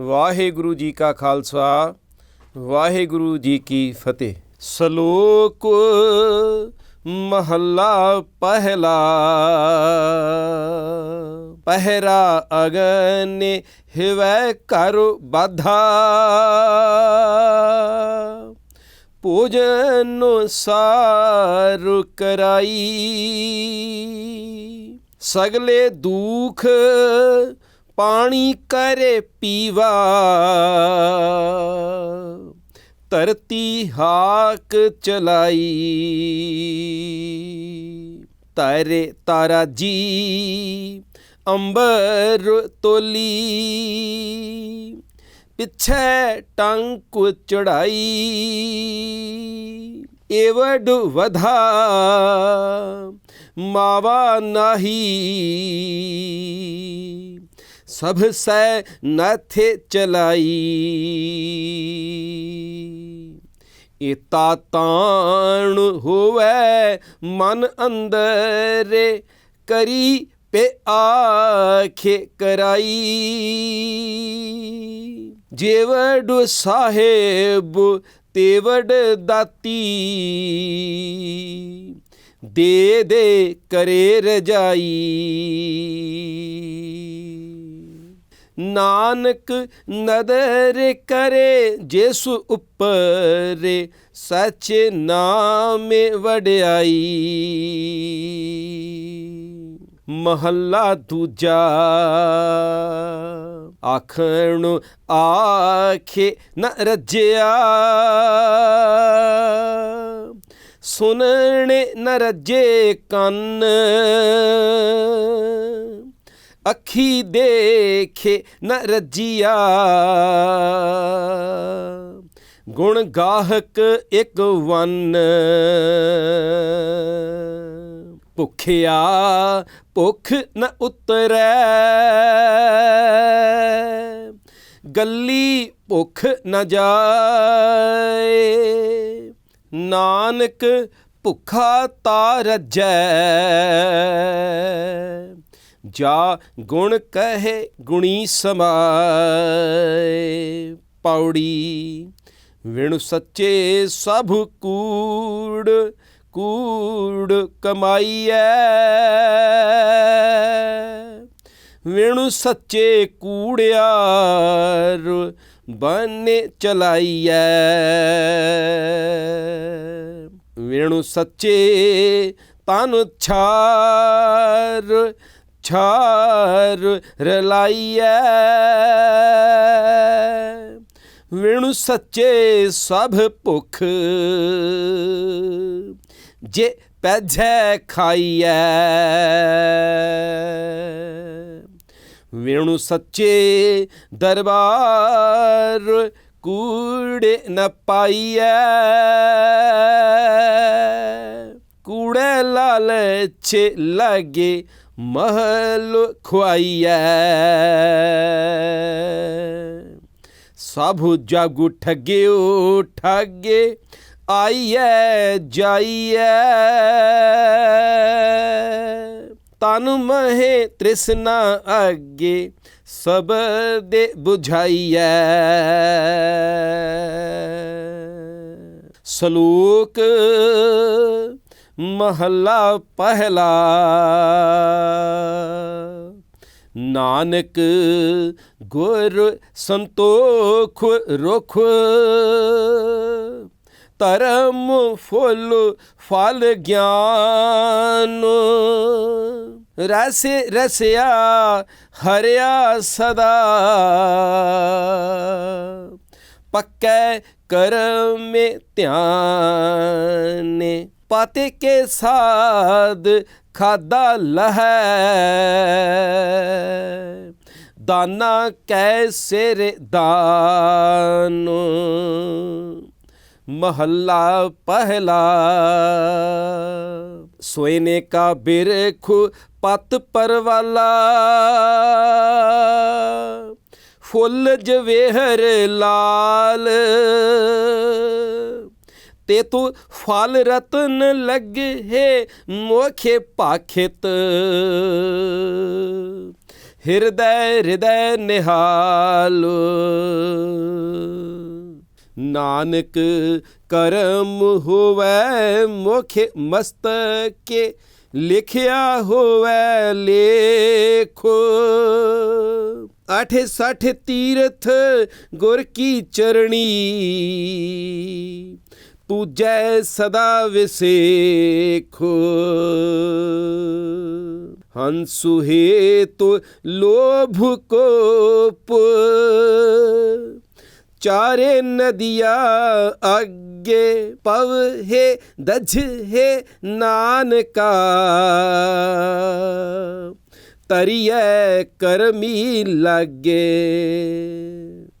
ਵਾਹਿਗੁਰੂ ਜੀ ਕਾ ਖਾਲਸਾ, ਵਾਹਿਗੁਰੂ ਜੀ ਕੀ ਫਤਿਹ। ਸ਼ਲੋਕ ਮਹੱਲਾ ਪਹਿਲਾ, ਪਹਿਰਾ ਅਗਨ ਹਿਵੈ ਕਰ ਬਾਧਾ। ਭੋਜਨ ਸਾਰ ਕਰਾਈ, ਸਗਲੇ ਦੁਖ ਪਾਣੀ ਕਰੇ ਪੀਵਾ। ਧਰਤੀ ਹਾਕ ਚਲਾਈ। ਤਾਰੇ ਤਾਰਾ ਜੀ, ਅੰਬਰ ਤੋਲੀ। ਪਿੱਛੇ ਟੰਕ ਚੜਾਈ। ਏਵਡ ਵਧਾ, ਮਾਵਾ ਨਾਹੀ। ਸਭ ਸੈ ਨਥੇ ਚਲਾਈ। ਇਤਾ ਤਾਣ ਹੋਵੇ ਮਨ ਅੰਦਰੇ, ਕਰੀ ਪੇ ਆਖੇ ਕਰਾਈ। ਜੇਵੜ ਸਾਹਿਬ ਤੇਵੜ ਦਾਤੀ, ਦੇ ਦੇ ਕਰੇ ਰਜਾਈ। ਨਾਨਕ ਨਦਰ ਕਰੇ ਜਿਸ ਉੱਪਰ ਸੱਚ ਨਾਮੇ ਵਡਿਆਈ। ਮਹੱਲਾ ਦੂਜਾ, ਆਖਣ ਆਖੇ ਨ ਰੱਜਿਆ। ਸੁਣਨੇ ਨ ਰੱਜੇ ਕੰਨ। ਅੱਖੀ ਦੇਖੇ ਨ ਰੱਜੀਆ। ਗੁਣ ਗਾਹਕ ਇੱਕ ਵੰਨ। ਭੁਖਿਆ ਭੁਖ ਨ ਉਤਰੈ। ਗੱਲੀ ਭੁਖ ਨ ਜਾਏ। ਨਾਨਕ ਭੁਖਾ ਤਾ ਰੱਜੈ। ਜਾ ਗੁਣ ਕਹੇ ਗੁਣੀ ਸਮਾਏ। ਪੌੜੀ, ਵਿਣੁ ਸੱਚੇ ਸਭ ਕੂੜ ਕੂੜ ਕਮਾਈਐ। ਵਿਣੁ ਸੱਚੇ ਕੂੜਿਆਰ ਬਨੇ ਚਲਾਈਐ। ਵਿਣੁ ਸੱਚੇ ਤਨ ਛਾਰ ਛਾਰ ਰਲਾਈਐ। ਵਿਣੁ ਸੱਚੇ ਸਭ ਭੁਖ ਜੇ ਪੈਝੈ ਖਾਈਐ। ਵਿਣੁ ਸੱਚੇ ਦਰਬਾਰ ਕੂੜੇ ਨ ਪਾਈਐ। ਕੂੜੇ ਲਾਲਚ ਲਾਗੇ ਮਹਲ ਖੁਆਈਐ। ਸਭ ਜਗ ਠੱਗਿਓ ਠੱਗੇ ਆਈਐ, ਜਾਈਐ। ਤਨ ਮਹੇ ਤ੍ਰਿਸ਼ਨਾ ਅੱਗੇ ਸਭ ਦੇ 부ਝਾਈਐ ਸ਼ਲੋਕ ਮਹੱਲਾ ਪਹਿਲਾ। ਨਾਨਕ ਗੁਰ ਸੰਤੋਖ ਰੁਖ। ਧਰਮ ਫੁੱਲ ਫਲ ਗਿਆਨ। ਰਸ ਰਸਿਆ ਹਰਿਆ ਸਦਾ। ਪੱਕੈ ਕਰਮੇ ਧਿਆਨੇ। ਪਾਤੇ ਕੇ ਸਾਧ ਖਾਦਾ ਲਹੈ। ਦਾਨਾ ਕੈ ਸਿਰ ਦਾਨ, ਮਹੱਲਾ ਪਹਿਲਾ। ਸੋਇਨੇ ਕਾ ਬਿਰਖ ਪਤ ਪਰਵਾਲਾ। ਫੁੱਲ ਜਵੇਹਰ ਲਾਲ। ਤੇ ਤੂੰ ਫਲ ਰਤਨ ਲੱਗੇ ਮੋਖੇ ਪਾਖਿਤ। ਹਿਰਦੈ ਹਿਰਦੈ ਨਿਹਾਲ। ਨਾਨਕ ਕਰਮ ਹੋਵੇ ਮੁਖ ਮਸਤਕੇ, ਲਿਖਿਆ ਹੋਵੇ ਲੇਖੋ। ਆਠੇ ਸੱਠ ਤੀਰਥ ਗੁਰ ਕੀ ਚਰਣੀ। ਪੂਜੈ ਸਦਾ ਵਿਸੇਖੋ। ਹੰਸੁ ਹੇਤੁ ਲੋਭ ਕੋਪ। ਚਾਰੇ ਨदिया ਅੱਗੇ ਪਵ ਹੈ, ਦਜ ਹੈ ਨਾਨਕਾ। ਤਰੀਐ ਕਰਮੀ ਲਾਗੇ।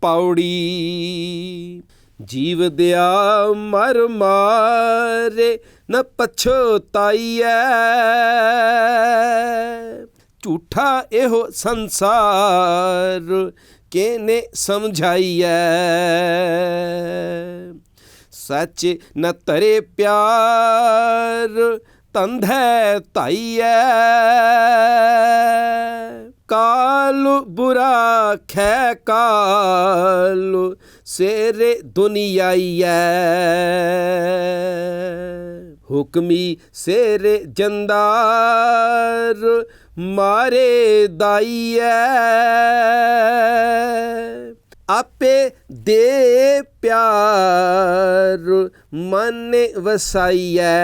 ਪੌੜੀ ਜੀਵ ਦਿਆ ਮਰ ਮਾਰੇ, ਨ ਪਛਤਾਈਐ ਝੂਠਾ ਇਹੋ ਸੰਸਾਰ ਕਿਨੇ ਸਮਝਾਈਐ? ਸੱਚ ਨ ਤਰੇ ਪਿਆਰ ਤੰਧੈ ਧਾਈਐ। ਕਾਲ ਬੁਰਾ ਖੈ ਕਾਲ, ਸੇਰੇ ਦੁਨੀਆਈਐ ਹੁਕਮੀ ਸੇਰੇ ਜੰਦਾਰ ਮਾਰੇ ਦਾਈਐ ਆਪੇ ਦੇ ਪਿਆਰ ਮਨ ਵਸਾਈਐ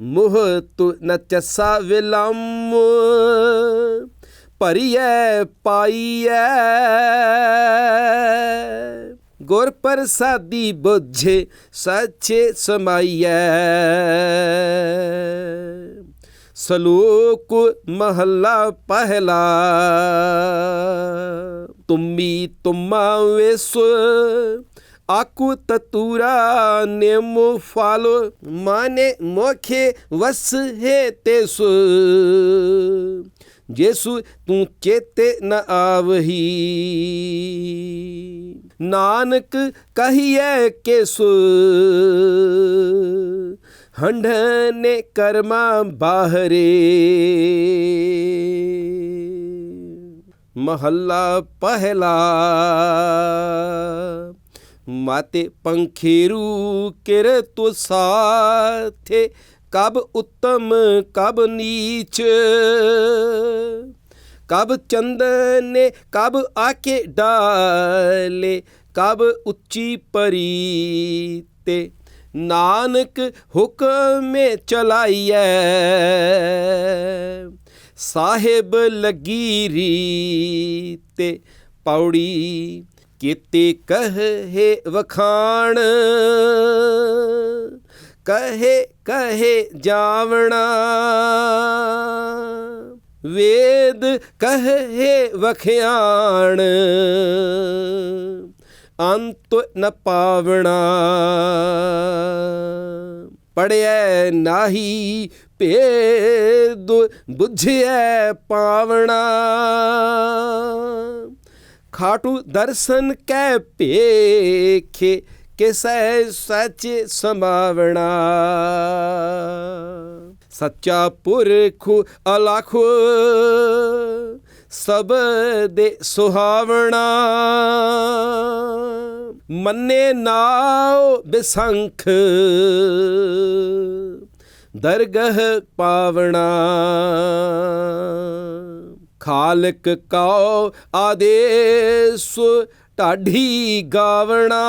ਮੋਹ ਤੁ ਨ ਚਸਾ ਵਿਲੰਮ, ਭਰੀਐ, ਪਾਈਐ। ਗੁਰ ਪ੍ਰਸਾਦੀ ਬੁਝੇ, ਸੱਚੇ ਸਮਾਈਐ। ਸਲੋਕ ਮਹੱਲਾ ਪਹਿਲਾ, ਤੁਮੀ ਤੁਮਾ ਵੇਸ ਆਕੂ ਤਤੂਰਾ ਨੇਮ ਫਾਲ ਮਾਨੇ ਮੋਖੇ ਵਸ ਹੈ ਤੇਸ ਜੇਸੂ ਤੂੰ ਚੇਤੇ ਨ ਆਵਹੀ ਨਾਨਕ ਕਹੀਐ ਕਿਸ ਹੰਢਨੇ ਕਰਮਾ ਬਾਹਰੇ ਮਹੱਲਾ ਪਹਿਲਾ ਮਾਤੇ ਪੰਖੀਰੂ ਕਿਰ ਤੁ ਸਾਥੇ, ਕਬ ਉੱਤਮ, ਕਬ ਨੀਚ। ਕਬ ਚੰਦਨੇ, ਕਬ ਆਕੇ ਡਾਲੇ, ਕਬ ਉੱਚੀ ਪਰੀ ਤੇ ਨਾਨਕ ਹੁਕਮੇ ਚਲਾਈਐ, ਸਾਹਿਬ ਲੱਗੀ ਰੀ ਤੇ ਪੌੜੀ ਕੀਤੇ ਕਹੇ ਵਖਾਣ, ਕਹੇ ਕਹੇ ਜਾਵਣਾ, ਵੇਦ ਕਹੇ ਵਖਿਆਣ, ਅੰਤ ਨ ਪਾਵਣਾ। ਪੜਿਐ ਨਾਹੀ ਭੇਦ, ਬੁਝਿਐ ਪਾਵਣਾ। ਖਾਟੂ ਦਰਸ਼ਨ ਕੈ ਭੇਖੇ ਕਿਸੈ ਸੱਚ ਸਮਾਵਣਾ ਸੱਚਾ ਪੁਰਖ ਅਲਖ ਸਭ ਦੇ ਸੁਹਾਵਣਾ ਮੰਨੇ ਨਾਉ ਬਿਸੰਖ ਦਰਗਹ ਪਾਵਣਾ ਖਾਲਕ ਕਉ ਆਦੇਸ, ਢਾਢੀ ਗਾਵਣਾ।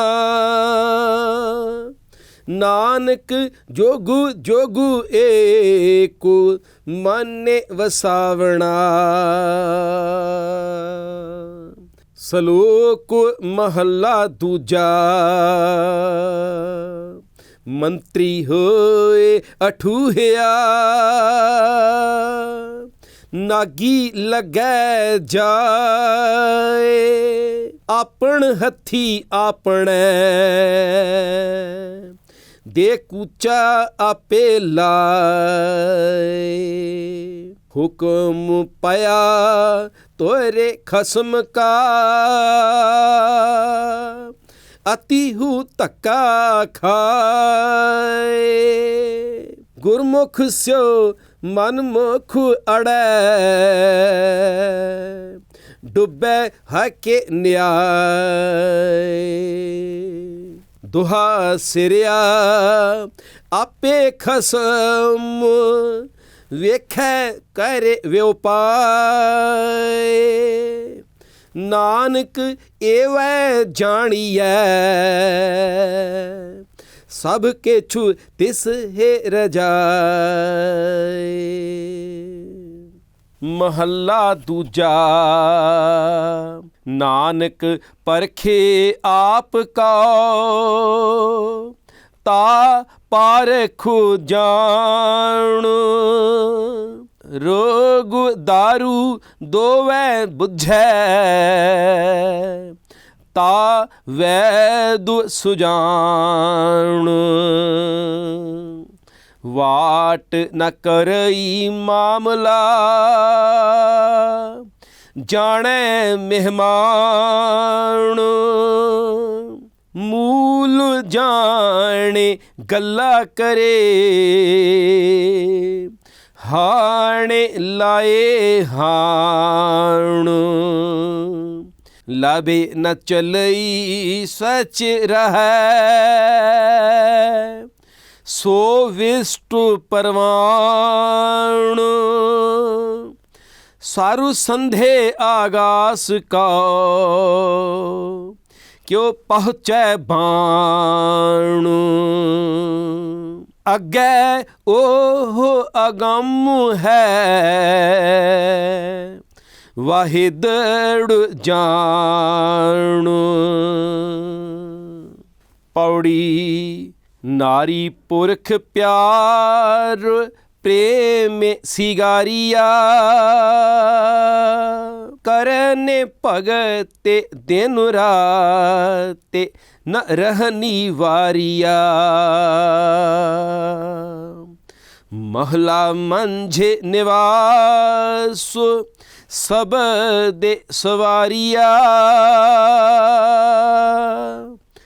ਨਾਨਕ ਜੋਗੂ ਜੋਗੂ ਏਕੋ, ਮਨੇ ਵਸਾਵਣਾ। ਸਲੋਕ ਮਹੱਲਾ ਦੂਜਾ, ਮੰਤਰੀ ਹੋਏ ਅਠੂਹਿਆ। ਨਾਗੀ ਲੱਗੈ ਜਾਏ, ਆਪਣ ਹੱਥੀ ਆਪਣੇ। ਦੇ ਕੂਚਾ ਆਪੇ ਲਾਏ, ਹੁਕਮ ਪਾਇਆ ਤੋਰੇ ਖਸਮ ਕਾ। ਅਤੀ ਹੂ ਧੱਕਾ ਖਾਏ, ਗੁਰਮੁਖ ਸਿਓ ਮਨ ਮੁਖ ਅੜੈ। ਡੁੱਬੈ ਹਕੇ ਨਿਆਏ। ਦੁਹਾ ਸਿਰਿਆ, ਆਪੇ ਖਸਮ। ਵੇਖੈ ਕਰੇ ਵਿਉਪਾਏ। ਨਾਨਕ ਏਵੈ ਜਾਣੀਐ। ਸਭ ਕੇਛੂ ਤਿਸ ਹੈ ਰਜਾਏ। ਮਹੱਲਾ ਦੂਜਾ, ਨਾਨਕ ਪਰਖੇ ਆਪ ਕਾ। ਤਾ ਪਾਰਖੂ ਜਾਣ, ਰੋਗ ਦਾਰੂ ਦੋਵੇਂ ਬੁਝੈ। ਤਾ ਵੈਦ ਸੁਜਾਨ ਵਾਟ ਨ ਕਰਈ ਮਾਮਲਾ, ਜਾਣੈ ਮਹਿਮਾਨ। ਮੂਲ ਜਾਣੇ ਗੱਲਾ ਕਰੇ, ਹਾਣੇ ਲਾਏ ਹਾਣ। ਲਾਬੇ ਨ ਚਲਈ ਸਚ ਰਹੈ। ਸੋ ਵਿਸ਼ਟੁ ਪਰਵਾਣ, ਸਾਰੂ ਸੰਧੇ ਆਗਾਸ ਕਉ ਕਿਉ ਪਹੁੰਚੈ ਬਾਣ। ਅੱਗੇ ਉਹ ਅਗੰਮ ਹੈ। ਵਾਹਿਦੜ ਜਾਣ। ਪੌੜੀ ਨਾਰੀ ਪੁਰਖ ਪਿਆਰ, ਪ੍ਰੇਮ ਸਿਗਾਰੀਆ। ਕਰਨੇ ਭਗਤ ਦਿਨ ਰਾਤੇ ਨ ਰਹਨੀ ਵਾਰੀਆ। ਮਹਲਾ ਮੰਝੇ ਨਿਵਾਸ ਸਭ ਦੇ ਸਵਾਰੀਆ।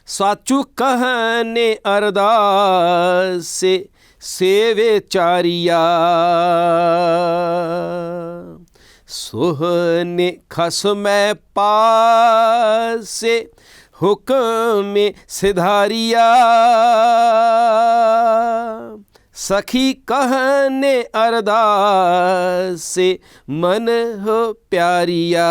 ਸਾਚੂ ਕਹਨੇ ਅਰਦਾਸ ਸੇਵੇ ਚਾਰੀਆ। ਸੋਹਨੇ ਖਸਮੈ ਪਾਸੇ ਹੁਕਮੇ ਸਿਧਾਰੀਆ। ਸਖੀ ਕਹਨੇ ਅਰਦਾਸੇ ਮਨ ਹੋ ਪਿਆਰੀਆ।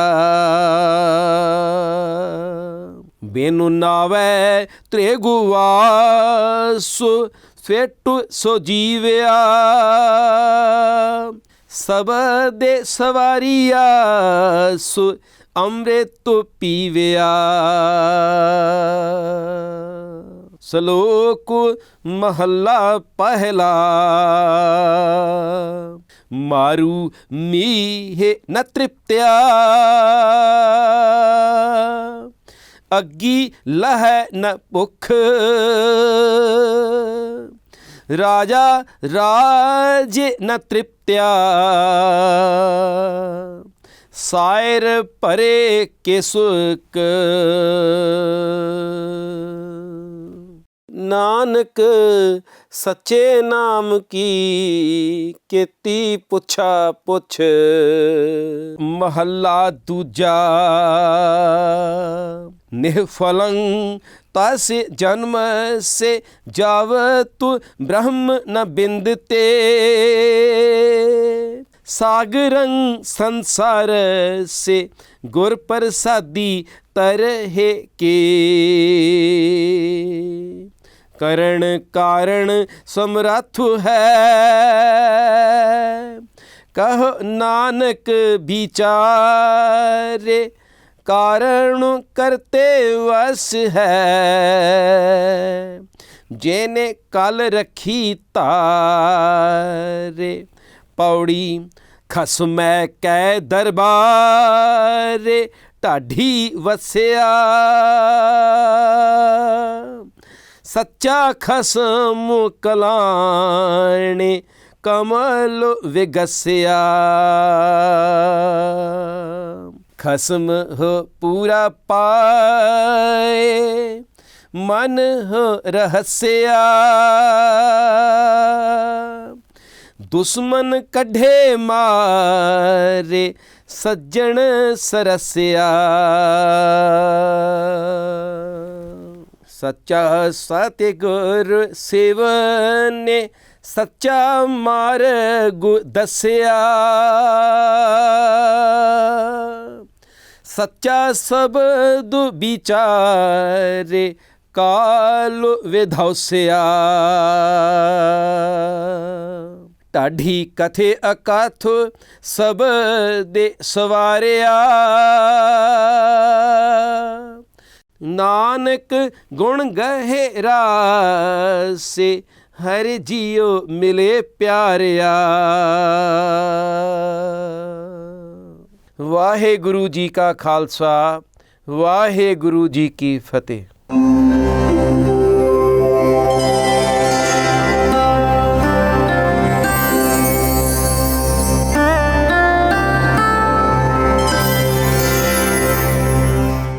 ਬੇਨੁ ਨਾਵੇ ਤ੍ਰੇਗੁਵਾਸੁ ਫੇਟੁ ਸੋ ਜੀਵਿਆ। ਸਭ ਦੇ ਸਵਾਰੀਆ, ਸੁ ਅੰਮ੍ਰਿਤ ਪੀਵਿਆ। ਸ਼ਲੋਕ ਮਹੱਲਾ ਪਹਿਲਾ। ਮਾਰੂ ਮੀਹੇ ਨ ਤ੍ਰਿਪਤਿਆ। ਅੱਗੀ ਲਹੈ ਨ ਭੁਖ। ਰਾਜਾ ਰਾਜ ਨ ਤ੍ਰਿਪਤਿਆ। ਸਾਇਰ ਪਰੇ ਕੇ ਸੁਕ ਨਾਨਕ, ਸੱਚੇ ਨਾਮ ਕੀ ਕੀਤੀ ਪੁੱਛਾ ਪੁੱਛ, ਮਹੱਲਾ ਦੂਜਾ। ਨਿਹਫਲੰ ਤਸ ਜਨਮ ਸੇ ਜਾਵ ਤੂ ਬ੍ਰਹਮ ਨ ਬਿੰਦਤੇ। ਸਾਗਰੰ ਸੰਸਾਰ ਸੇ ਗੁਰ ਪ੍ਰਸਾਦੀ ਤਰਹਿ ਕੇ। ਕਰਨ ਕਾਰਣ ਸਮਰਥ ਹੈ। ਕਹ ਨਾਨਕ ਵਿਚਾਰੇ, ਕਾਰਣ ਕਰਤੇ ਵਸ ਹੈ। ਜੇਨੇ ਕਲ ਰਖੀ ਤਾਰੇ, ਪੌੜੀ ਖਸਮੈ ਕੈ ਦਰਬਾਰੇ, ਢਾਢੀ ਵਸਿਆ। ਸੱਚਾ ਖਸਮ ਕਲਾਣੇ ਕਮਲ ਵਿਗਸਿਆ। ਖਸਮ ਹੋ ਪੂਰਾ ਪਾਏ, ਮਨ ਹੋ ਰਹਸਿਆ। ਦੁਸ਼ਮਨ ਕੱਢੇ ਮਾਰੇ, ਸੱਜਣ ਸਰਸਿਆ। ਸੱਚਾ ਸਤਿਗੁਰ ਸੇਵਨੇ ਸੱਚਾ ਮਾਰਗ ਦੱਸਿਆ। ਸੱਚਾ ਸਬਦ ਵਿਚਾਰੇ ਕਾਲ ਵਿਧੌਸਿਆ। ਢਾਢੀ ਕਥੇ ਅਕਥ ਸਭ ਦੇ ਸਵਾਰਿਆ। ਨਾਨਕ ਗੁਣ ਗਹਿਰਾ ਸੇ ਹਰ ਜੀਉ ਮਿਲੇ ਪਿਆਰਿਆ। ਵਾਹਿਗੁਰੂ ਜੀ ਕਾ ਖਾਲਸਾ, ਵਾਹਿਗੁਰੂ ਜੀ ਕੀ ਫਤਿਹ।